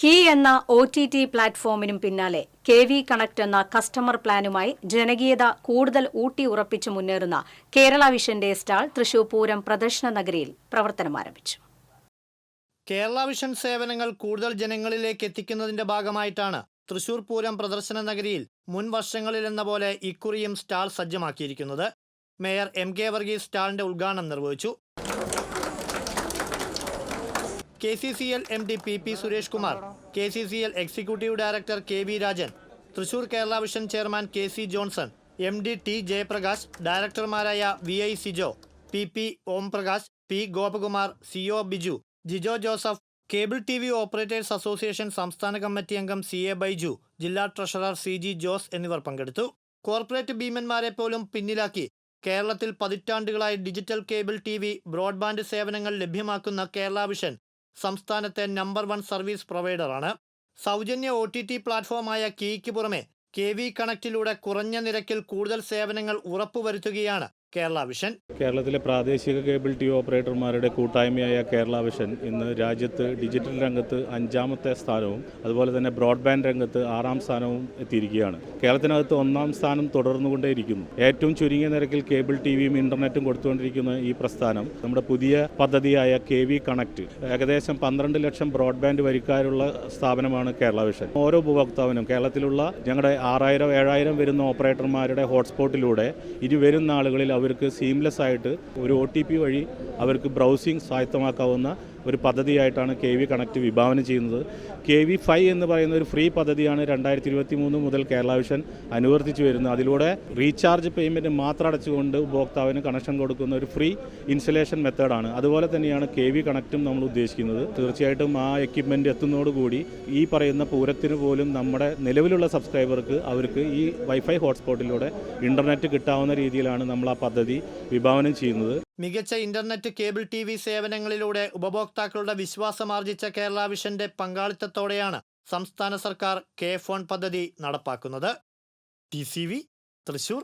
Key എന്ന O T T പ്ലാറ്റ്ഫോമിനും പിന്നാലെ കെ വി കണക്ട് എന്ന കസ്റ്റമർ പ്ലാനുമായി ജനകീയത കൂടുതൽ ഊട്ടി ഉറപ്പിച്ചു മുന്നേറുന്ന കേരള വിഷന്റെ സ്റ്റാൾ തൃശൂർ പൂരം പ്രദർശന നഗരിയിൽ പ്രവർത്തനം ആരംഭിച്ചു. കേരള വിഷൻ സേവനങ്ങൾ കൂടുതൽ ജനങ്ങളിലേക്ക് എത്തിക്കുന്നതിന്റെ ഭാഗമായിട്ടാണ് തൃശൂർ പൂരം പ്രദർശന നഗരിയിൽ മുൻ വർഷങ്ങളിലെന്ന പോലെ ഇക്കുറിയും സ്റ്റാൾ സജ്ജമാക്കിയിരിക്കുന്നത്. മേയർ എം കെ വർഗീസ് സ്റ്റാളിന്റെ ഉദ്ഘാടനം നിർവഹിച്ചു. K C C L M D P P Suresh Kumar K C C L executive director K V Rajan Thrissur Kerala vision chairman K C Johnson M D T Jayaprakash ഡയറക്ടർമാരായ V I Sijo P P Omprakash P Gopakumar C O Biju Jijo Joseph cable T V operators association സംസ്ഥാന committee അംഗം C A Baiju ജില്ലാ treasurer C G Jose എന്നിവർ പങ്കെടുത്തു. Corporate ഭീമന്മാരെ പോലും പിന്നിലാക്കി കേരളത്തിൽ പതിറ്റാണ്ടുകളായി digital cable T V broadband സേവനങ്ങൾ ലഭ്യമാക്കുന്ന കേരള വിഷൻ സംസ്ഥാനത്തെ നമ്പർ വൺ സർവീസ് പ്രൊവൈഡറാണ് സൗജന്യ ഒ ടി ടി പ്ലാറ്റ്ഫോമായ കീയ്ക്ക് പുറമെ കെ വി കണക്റ്റിലൂടെ കുറഞ്ഞ നിരക്കിൽ കൂടുതൽ സേവനങ്ങൾ ഉറപ്പുവരുത്തുകയാണ് കേരള വിഷൻ. കേരളത്തിലെ പ്രാദേശിക കേബിൾ ടി വി ഓപ്പറേറ്റർമാരുടെ കൂട്ടായ്മയായ കേരള വിഷൻ ഇന്ന് രാജ്യത്ത് ഡിജിറ്റൽ രംഗത്ത് അഞ്ചാമത്തെ സ്ഥാനവും അതുപോലെ തന്നെ ബ്രോഡ്ബാൻഡ് രംഗത്ത് ആറാം സ്ഥാനവും എത്തിയിരിക്കുകയാണ്. കേരളത്തിനകത്ത് ഒന്നാം സ്ഥാനം തുടർന്നുകൊണ്ടേയിരിക്കുന്നു. ഏറ്റവും ചുരുങ്ങിയ നിരക്കിൽ കേബിൾ ടി വിയും ഇന്റർനെറ്റും കൊടുത്തുകൊണ്ടിരിക്കുന്ന ഈ പ്രസ്ഥാനം നമ്മുടെ പുതിയ പദ്ധതിയായ കെ വി കണക്ട് ഏകദേശം പന്ത്രണ്ട് ലക്ഷം ബ്രോഡ്ബാൻഡ് വരിക്കാരുള്ള സ്ഥാപനമാണ് കേരള വിഷൻ. ഓരോ ഉപഭോക്താവിനും കേരളത്തിലുള്ള ഞങ്ങളുടെ ആറായിരം ഏഴായിരം വരുന്ന ഓപ്പറേറ്റർമാരുടെ ഹോട്ട്സ്പോട്ടിലൂടെ ഇനി വരുന്ന അവർക്ക് സീംലെസ് ആയിട്ട് ഒരു ഒ വഴി അവർക്ക് ബ്രൗസിംഗ് സ്വായത്തമാക്കാവുന്ന ഒരു പദ്ധതിയായിട്ടാണ് കെ വി കണക്ട് വിഭാവനം ചെയ്യുന്നത്. കെ വി ഫൈവ് എന്ന് പറയുന്ന ഒരു ഫ്രീ പദ്ധതിയാണ് രണ്ടായിരത്തി ഇരുപത്തി മൂന്ന് മുതൽ കേരള വിഷൻ അനുവർത്തിച്ചു വരുന്നത്. അതിലൂടെ റീചാർജ് പേയ്മെന്റ് മാത്രം അടച്ചുകൊണ്ട് ഉപഭോക്താവിന് കണക്ഷൻ കൊടുക്കുന്ന ഒരു ഫ്രീ ഇൻസ്റ്റലേഷൻ മെത്തേഡാണ്. അതുപോലെ തന്നെയാണ് കെ വി കണക്റ്റും നമ്മൾ ഉദ്ദേശിക്കുന്നത്. തീർച്ചയായിട്ടും ആ എക്യുപ്മെന്റ് എത്തുന്നതോടുകൂടി ഈ പറയുന്ന പൂരത്തിന് പോലും നമ്മുടെ നിലവിലുള്ള സബ്സ്ക്രൈബർക്ക് അവർക്ക് ഈ വൈഫൈ ഹോട്ട്സ്പോട്ടിലൂടെ ഇന്റർനെറ്റ് കിട്ടാവുന്ന രീതിയിലാണ് നമ്മൾ ആ പദ്ധതി വിഭാവനം ചെയ്യുന്നത്. മികച്ച ഇന്റർനെറ്റ് കേബിൾ ടി വി സേവനങ്ങളിലൂടെ ഉപഭോക്താക്കളുടെ വിശ്വാസമാർജിച്ച കേരള വിഷന്റെ പങ്കാളിത്തത്തോടെയാണ് സംസ്ഥാന സർക്കാർ കെ ഫോൺ പദ്ധതി നടപ്പാക്കുന്നത്. ടി തൃശൂർ